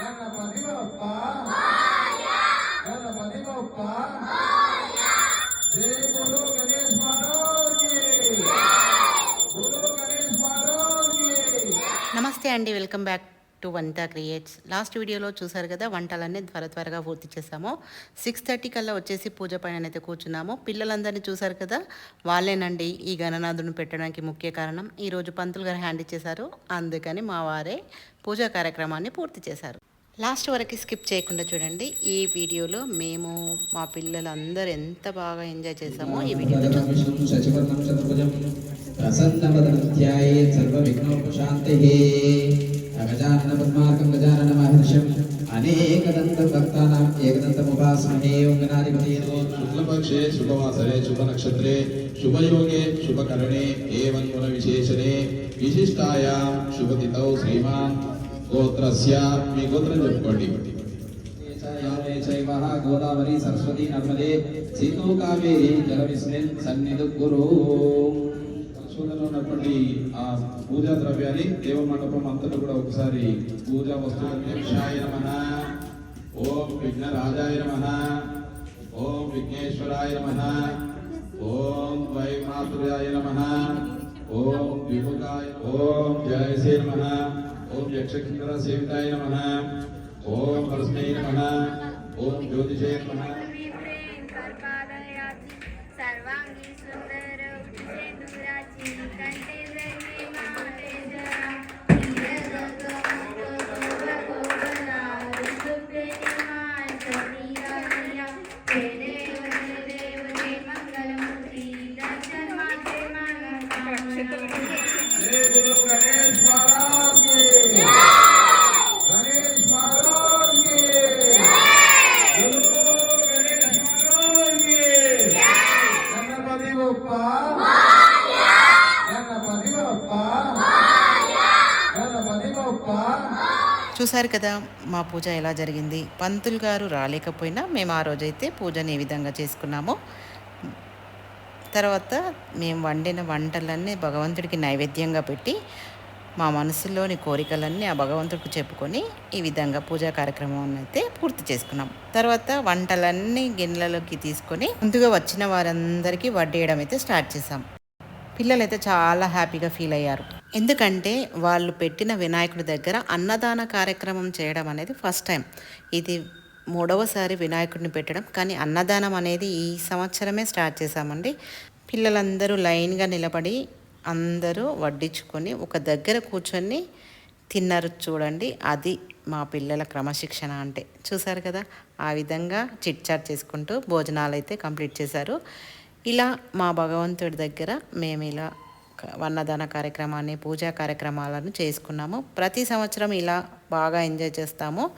గణపతి బప్ప గణపతి బప్ప జై గణేష్ మహారాజ్ గణేష్ మహారాజ్ నమస్తే అండి welcome back to Vanitha creates. Last వీడియోలో చూసారు కదా వంటలన్నీ త్వర త్వరగా పూర్తి చేసాము సిక్స్ థర్టీ కల్లా వచ్చేసి పూజ పైన అయితే కూర్చున్నాము. పిల్లలందరినీ చూసారు కదా వాళ్ళేనండి ఈ గణనాథుని పెట్టడానికి ముఖ్య కారణం. ఈరోజు పంతులు గారు హ్యాండ్ ఇచ్చేశారు. అందుకని మా వారే పూజా కార్యక్రమాన్ని పూర్తి చేశారు. లాస్ట్ వరకు స్కిప్ చేయకుండా చూడండి. ఈ వీడియోలో మేము మా పిల్లలు ఎంత బాగా ఎంజాయ్ చేసామో ఈ వీడియోలో గజానన పద్మార్కం గజానన మహర్షం అనేకదంత భక్తానాం ఏకదంత ఉపాసమహే గణాధిపతి శుక్లపక్షే శుభవాసరే శుభనక్షత్రే శుభయోగే శుభకరణే ఏవం గుణ విశేషణే విశిష్టాయాం శుభతిథౌ శ్రీమాన్. గోత్రస్య మీ గోత్రం చెప్పుకోండి. గోదావరి సరస్వతి నర్మదే సీతూ కావేరి జలవిస్మిన్ సన్నిధు గురు పరిశోధనలో ఉన్నటువంటి ఆ పూజా ద్రవ్యాన్ని దేవ మండపం అంతటా కూడా ఒకసారి పూజా వస్తువులక్షాయ నమన ఓం విఘ్న రాజాయ నమన ఓం విఘ్నేశ్వరాయ నమన ఓం వైమాతుర్యాయ నమన ओम विमुखाय ओम जय से नम ओम यक्षकिंकर ओम परस्मै ओम ज्योतिषे చూశారు కదా మా పూజ ఎలా జరిగింది? పంతులు గారు రాలేకపోయినా మేము ఆ రోజైతే పూజని ఏ విధంగా చేసుకున్నామో. తర్వాత మేము వండిన వంటలన్నీ భగవంతుడికి నైవేద్యంగా పెట్టి మా మనసులోని కోరికలన్నీ ఆ భగవంతుడికి చెప్పుకొని ఈ విధంగా పూజా కార్యక్రమం అయితే పూర్తి చేసుకున్నాం. తర్వాత వంటలన్నీ గిన్నెలలోకి తీసుకొని ముందుగా వచ్చిన వారందరికీ వడ్డేయడం అయితే స్టార్ట్ చేసాం పిల్లలైతే చాలా హ్యాపీగా ఫీల్ అయ్యారు. ఎందుకంటే వాళ్ళు పెట్టిన వినాయకుడి దగ్గర అన్నదాన కార్యక్రమం చేయడం అనేది ఫస్ట్ టైం. ఇది మూడవసారి వినాయకుడిని పెట్టడం కానీ అన్నదానం అనేది ఈ సంవత్సరమే స్టార్ట్ చేశామండి. పిల్లలందరూ లైన్గా నిలబడి అందరూ వడ్డించుకొని ఒక దగ్గర కూర్చొని తిన్నారు చూడండి. అది మా పిల్లల క్రమశిక్షణ అంటే. చూసారు కదా? ఆ విధంగా చిట్ చాట్ చేసుకుంటూ భోజనాలు అయితే కంప్లీట్ చేశారు. ఇలా మా భగవంతుడి దగ్గర మేము ఇలా అన్నదాన కార్యక్రమాన్ని పూజా కార్యక్రమాలను చేసుకున్నాము. ప్రతి సంవత్సరం ఇలా బాగా ఎంజాయ్ చేస్తాము.